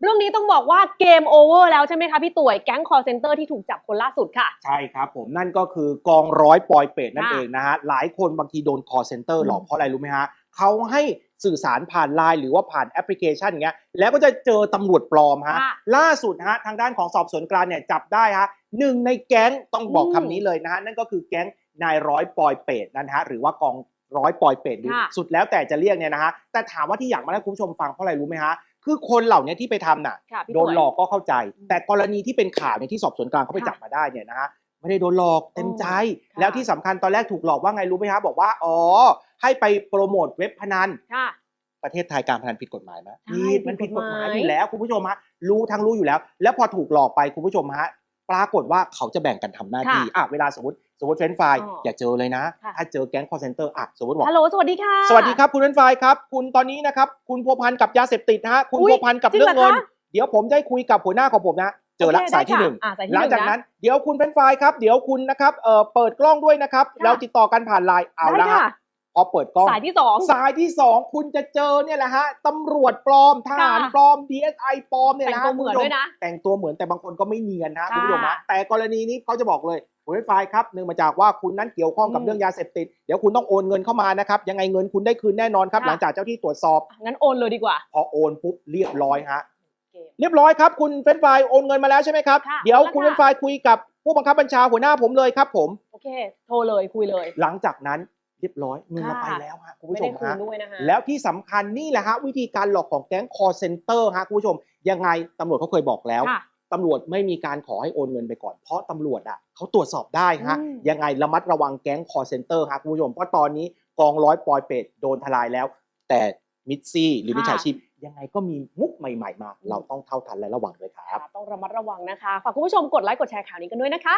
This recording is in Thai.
เรื่องนี้ต้องบอกว่าเกมโอเวอร์แล้วใช่ไหมคะพี่ต่วยแก๊งคอร์เซนเตอร์ที่ถูกจับคนล่าสุดค่ะ ใช่ครับผมนั่นก็คือกองร้อยปอยเป็ดนั่นค่ะเองนะฮะ หลายคนบางทีโดน call center หลอกอืมเพราะอะไรรู้ไหมฮะเขาให้สื่อสารผ่านไลน์หรือว่าผ่านแอปพลิเคชันอย่างเงี้ยแล้วก็จะเจอตำรวจปลอมฮะค่ะล่าสุดฮะทางด้านของสอบสวนกลางเนี่ยจับได้ฮะหนึ่งในแก๊งต้องบอกอืมคำนี้เลยนะฮะนั่นก็คือแก๊งนายร้อยปอยเป็ดนั่นฮะหรือว่ากอง ร้อยปอยเป็ดหรือค่ะสุดแล้วแต่จะเรียกเนี่ยนะฮะแต่ถามว่าที่อยากมาให้คุณผู้ชมฟังเพราะอะไรรู้ไหมฮะคือคนเหล่านี้ที่ไปทำน่ะ ค่ะพี่โดต่นวยหลอกก็เข้าใจ อืมแต่กรณีที่เป็นข่าวเนี่ยที่สอบสวนกลางเขาไปค่ะจับมาได้เนี่ยนะฮะไม่ได้โดนหลอกเต็มใจ ค่ะ แล้วที่สำคัญตอนแรกถูกหลอกว่าไงรู้ไหมฮะบอกว่าอ๋อให้ไปโปรโมทเว็บพนัน ค่ะ ประเทศไทยการพนันผิดกฎหมายไหมใช่ผิดมันผิดกฎหมายผิดกฎหมาย อยู่แล้วคุณผู้ชมฮะรู้ทั้งรู้อยู่แล้ว แล้วพอถูกหลอกไปคุณผู้ชมฮะ ปรากฏว่าเขาจะแบ่งกันทำหน้าที่อะเวลาสมมติสมมติเฟรนช์ไฟล์อ๋อออย่าเจอเลยนะค่ะถ้าเจอแก๊งคอร์เซนเตอร์อะสมมติบอกฮัลโหลสวัสดีค่ะ สวัสดีครับคุณเฟรนช์ไฟล์ครับคุณตอนนี้นะครับคุณพัวพันกับยาเสพติดนะฮะคุณอุ๊ยพัวพันกับจริงเรื่องเหรอเงินคะเดี๋ยวผมจะให้คุยกับหัวหน้าของผมนะเจอละโคสายที่ได้หนึ่งค่ะอะสายที่หลังจากะนั้นเดี๋ยวคุณเป็นไฟล์ครับ เดี๋ยวคุณนะครับเอ่อเปิดกล้องด้วยนะครับค่ะเราติดต่อกันผ่านไลน์เอาได้ละ ค่ะฮะพอเปิดกล้องสายที่สองสายที่สองคุณจะเจอเนี่ยแหละฮะตำรวจปลอมทหารค่ะปลอม DSI ปลอมเนี่ยแต่งนะตัวเหมือนคุณผู้ชด้วยนะแต่งตัวเหมือนแต่บางคนก็ไม่เนียนนะค่ะคุณผู้ชมฮะแต่กรณีนี้เขาจะบอกเลยคุณเป็นไฟล์ครับเนื่องมาจากว่าคุณนั้นเกี่ยวข้องกับอืมเรื่องยาเสพติด เดี๋ยวคุณต้องโอนเงินเข้ามานะครับ ยังไงเงินคุณได้คืนแน่นอนครับค่ะหลังจากเจ้าที่ตรวจสอบอะงั้นโอนเลยดีกว่า พอโอนปุ๊บเรียบร้อยฮะเกมเรียบร้อยครับ คุณเฟรนช์ไฟล์โอนเงินมาแล้วใช่ไหมครับค่ะเดี๋ยวแล้วคุณค่ะเฟรนช์ไฟล์คุยกับผู้บังคับบัญชาหัวหน้าผมเลยครับผม โอเค โทรเลยคุยเลย หลังจากนั้น เรียบร้อยเงินเราค่ะไปแล้วฮะคุณไม่ผู้ชได้มคืนฮะด้วยนะคะแล้วที่สำคัญนี่แหละฮะวิธีการหลอกของแก๊งคอร์เซนเตอร์ฮะคุณผู้ชม ยังไงตำรวจเขาเคยบอกแล้วค่ะตำรวจไม่มีการขอให้โอนเงินไปก่อน เพราะตำรวจอะเขาตรวจสอบได้ฮะอืมยังไงระมัดระวังแก๊งคอร์เซนเตอร์ฮะคุณผู้ชมเพราะตอนนี้กองร้อยปอยเป็ดโดนทลายแล้ว แต่มิดซี่หรือมิจฉาชีพยังไงก็มีมุกใหม่ ๆ มา เราต้องเท่าทันและระวังด้วยครับค่ะต้องระมัดระวังนะคะ ฝากคุณผู้ชมกดไลค์กดแชร์ข่าวนี้กันด้วยนะคะ